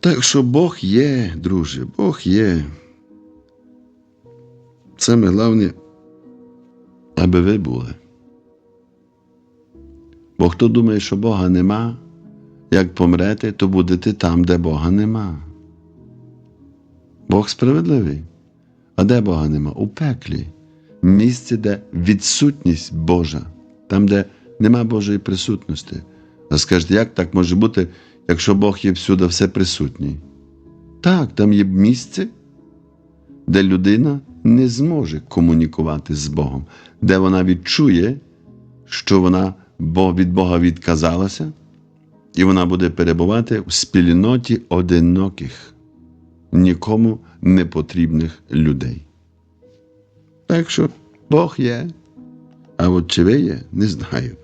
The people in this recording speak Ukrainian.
Так що Бог є, друже, Бог є. Саме головне, аби ви були. Бо хто думає, що Бога нема, як помрете, то будете там, де Бога нема. Бог справедливий. А де Бога нема? У пеклі. Місце, де відсутність Божа, там, де нема Божої присутності. А скажете, як так може бути, якщо Бог є всюди все присутній? Так, там є місце, де людина не зможе комунікувати з Богом, де вона відчує, що вона від Бога відказалася, і вона буде перебувати в спільноті одиноких, нікому не потрібних людей. Так що Бог є, а от чи ви є, не знаю.